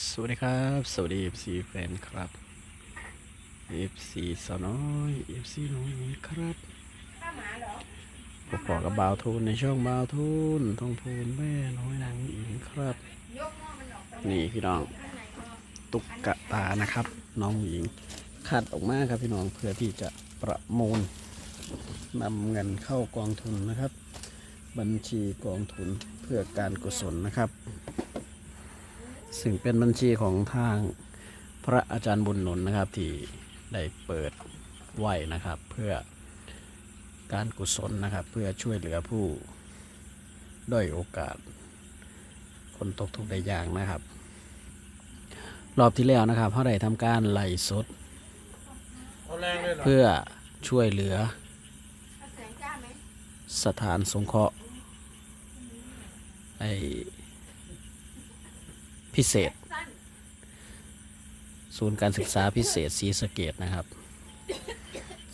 สวัสดีครับ สวัสดี FC แฟนครับ FC สาวน้อย FC น้องนี้ครับผมขอกับบาวทูนในช่องบาวทูนทองทูนแม่น้อยนางอิงครับ นี่พี่น้อง ตุ๊กกตานะครับ น้องหญิงคัดออกมาครับพี่น้องเพื่อที่จะประมูลนำเงินเข้ากองทุนนะครับ บัญชีกองทุนเพื่อการกุศลนะครับ ซึ่งเป็นบัญชีของทางพระอาจารย์บุญหนุนนะครับ ที่ได้เปิดไว้นะครับ เพื่อการกุศลนะครับ เพื่อช่วยเหลือผู้ด้อยโอกาส คนตกทุกข์ได้ยากนะครับ รอบที่แล้วนะครับเขาได้ทำการไล่สดเอาแรงเลยเหรอเพื่อช่วยเหลือ สถานสงเคราะห์ไอ พิเศษ ศูนย์การศึกษาพิเศษศรีสะเกดนะครับ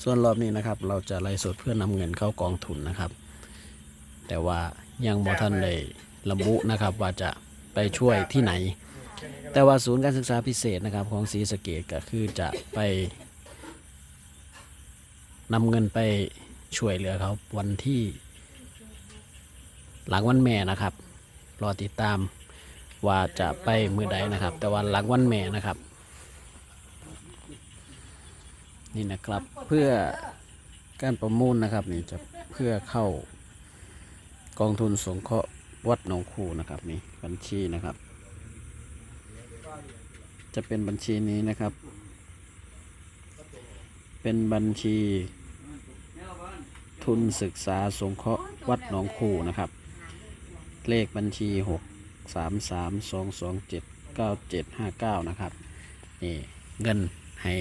ส่วนรอบนี้นะครับ เราจะไล่สดเพื่อนำเงินเข้ากองทุนนะครับ แต่ว่ายังบ่ทันได้ระบุนะครับว่าจะไปช่วยที่ไหน แต่ว่าศูนย์การศึกษาพิเศษนะครับ ของศรีสะเกดก็คือจะไปนำเงินไปช่วยเหลือเขาวันที่ หลังวันแม่นะครับ รอติดตาม ว่าจะไปมือใดนะครับ แต่วันหลังวันแม่นะครับ นี่นะครับเพื่อการประมูลนะครับนี่จะเพื่อเข้ากองทุนสงเคราะห์วัดหนองคูนะครับนี่บัญชีนะครับ จะเป็นบัญชีนี้นะครับ เป็นบัญชีทุนศึกษาสงเคราะห์วัดหนองคูนะครับ เลขบัญชี 6 3 3 2 2 7 9 7 5 9นะครับนี่เงินให้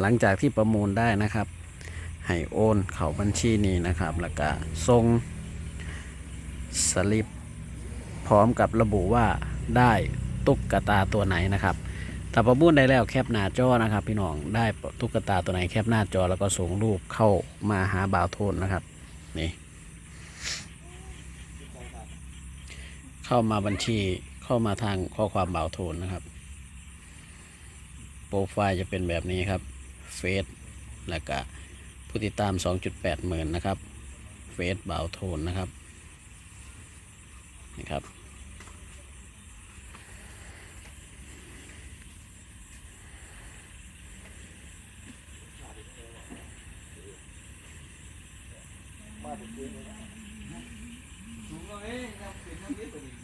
หลังจากที่ประมูลได้นะครับ ให้โอนเข้าบัญชีนี้นะครับ แล้วก็ส่งสลิปพร้อมกับระบุว่าได้ตุ๊กตาตัวไหนนะครับถ้าประมูลได้แล้วแคปหน้าจอนะครับ พี่น้องได้ตุ๊กตาตัวไหนแคปหน้าจอแล้วก็ส่งรูปเข้ามาหาบ่าวโทนนะครับนี่ เข้ามาบัญชีเข้ามาทางข้อความบ่าวโทนนะครับ โปรไฟล์จะเป็นแบบนี้ครับเฟซแล้วก็ผู้ติดตาม 2.8 หมื่นนะครับเฟซบ่าวโทนนะครับนี่ครับสูงกว่าเองครับเป็นทั้งนี้ตัวนี้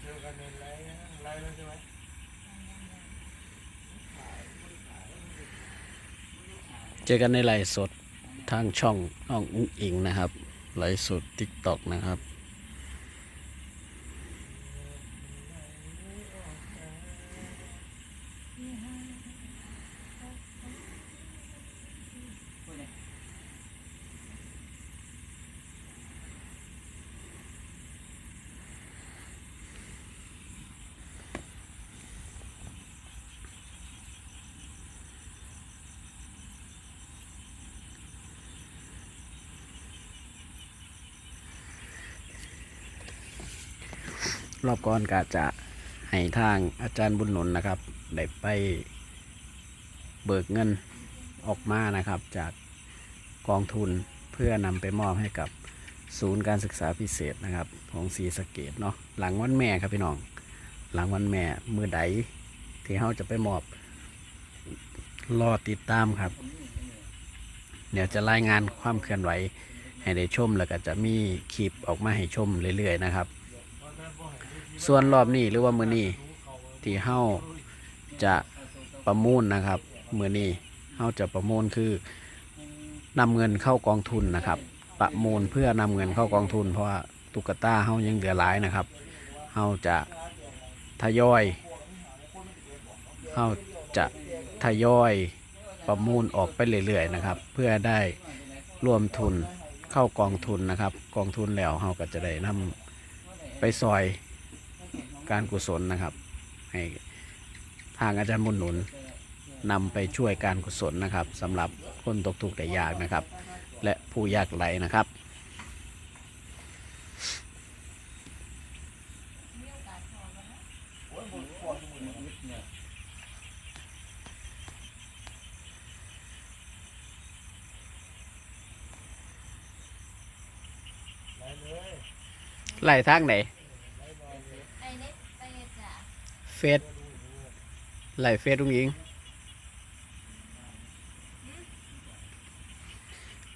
เจอกันในไลน์นะ ไลน์แล้วใช่ไหมเจอกันในไลฟ์สดทางช่องน้องอุ้งอิงนะครับ ไลฟ์สดทิกตอกนะครับ รอบก่อนก็จะให้ทางอาจารย์บุญหนุนนะครับ ได้ไปเบิกเงินออกมานะครับ จากกองทุนเพื่อนำไปมอบให้กับศูนย์การศึกษาพิเศษนะครับ ของศรีสะเกดเนาะหลังวันแม่ครับพี่น้อง หลังวันแม่มือใดที่เขาจะไปมอบรอติดตามครับ เดี๋ยวจะรายงานความเคลื่อนไหวให้ได้ชมแล้วก็จะมีคลิปออกมาให้ชมเรื่อยๆนะครับ ส่วนรอบนี้หรือว่ามือนี้ที่เฮาจะประมูลนะครับมือนี้เฮาจะประมูลคือนำเงินเข้ากองทุนนะครับ ประมูลเพื่อนำเงินเข้ากองทุน เพราะว่าตุ๊กตาเฮายังเหลือหลายนะครับเฮาจะทยอยเฮาจะทยอยประมูลออกไปเรื่อยๆนะครับ เพื่อได้รวมทุนเข้ากองทุนนะครับ กองทุนแล้วเฮาก็จะได้นำไปซอย การกุศลนะครับ ให้ทางอาจารย์บุญหนุนนำไปช่วยการกุศลนะครับสำหรับคนตกทุกข์ได้ยากนะครับ และผู้ยากไร้นะครับเไล่ทางไหน ไปเน็ตไปจ้ะ เฟซไล่เฟซลุงหญิง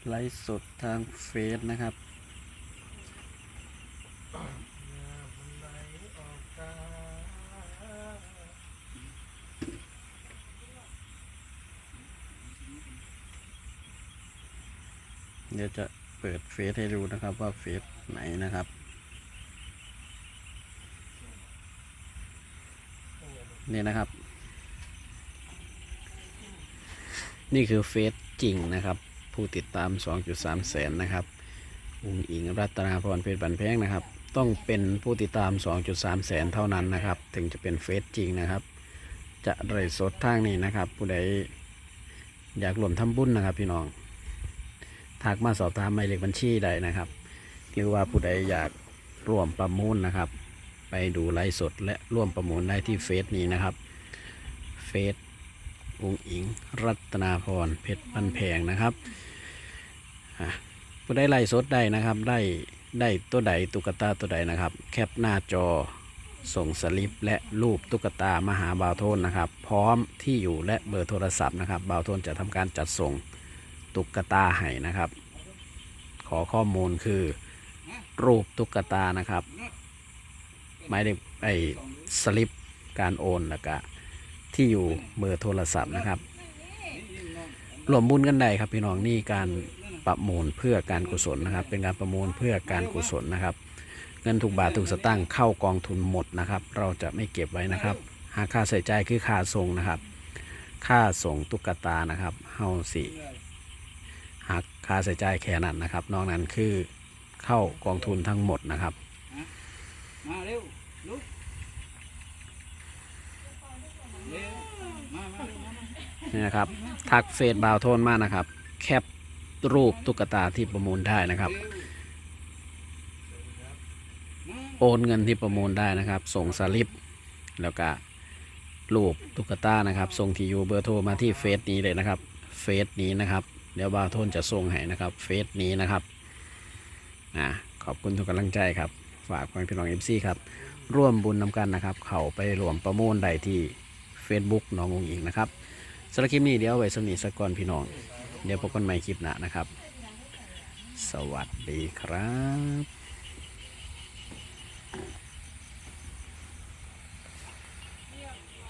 ไลฟ์สดทางเฟซนะครับเดี๋ยวจะเปิดเฟซให้ดูนะครับว่าเฟซไหนนะครับ นี่นะครับ นี่คือเฟซจริงนะครับ ผู้ติดตาม 2.3 แสนนะครับอุงอิงรัตนาพรเพชรบันแพงนะครับ ต้องเป็นผู้ติดตาม 2.3 แสนเท่านั้นนะครับ ถึงจะเป็นเฟซจริงนะครับ จะไร้สดทางนี้นะครับ ผู้ใดอยากรวมทำบุญนะครับพี่น้องทักมาสอบถามหมายเลขบัญชีได้นะครับ หรือว่าผู้ใดอยากร่วมประมูลนะครับ ไปดูไลฟ์สดและร่วมประมูลได้ที่เฟซนี้นะครับ เฟซองอิง รัตนาพรเพชรพันแพงนะครับผู้ได้ไลฟ์สดได้นะครับ ได้ได้ตัวใดตุ๊กตาตัวใดนะครับ แคปหน้าจอส่งสลิปและรูปตุ๊กตามาหาบ่าวโทนนะครับ พร้อมที่อยู่และเบอร์โทรศัพท์นะครับบ่าวโทนจะทำการจัดส่งตุ๊กตาให้นะครับ ขอข้อมูลคือ รูปตุ๊กตานะครับ หมายเลขไอ้สลิปการโอนแล้วก็ที่อยู่เบอร์โทรศัพท์นะครับรวมบุญกันได้ครับพี่น้องนี่การประมูลเพื่อการกุศลนะครับ เป็นการประมูลเพื่อการกุศลนะครับ เงินทุกบาททุกสตางค์เข้ากองทุนหมดนะครับ เราจะไม่เก็บไว้นะครับ หากค่าใส่ใจคือค่าส่งนะครับ ค่าส่งตุ๊กตานะครับเฮาสิหักค่าใส่ใจแค่นั้นนะครับ นอกนั้นคือเข้ากองทุนทั้งหมดนะครับ ลุกเร็วมามาเร็วมามานี่นะครับทักเฟซบาวโทนมากนะครับ แคปรูปตุ๊กตาที่ประมูลได้นะครับ โอนเงินที่ประมูลได้นะครับ ส่งสลิป แล้วก็รูปตุ๊กตานะครับ ส่งที่อยู่เบอร์โทรมาที่เฟซนี้เลยนะครับ เฟซนี้นะครับ เดี๋ยวบาวโทนจะส่งให้นะครับ เฟซนี้นะครับอ่าขอบคุณทุกกำลังใจครับ ฝากพ่อแม่พี่น้องเอฟซีครับ ร่วมบุญนำกันนะครับ เขาไปรวมประมูลได้ที่ Facebook น้ององอิงนะครับสำหรับคลิปนี้เดี๋ยวไว้สนิทสักก่อนพี่น้อง เดี๋ยวพบกันใหม่คลิปหน้านะครับ สวัสดีครับ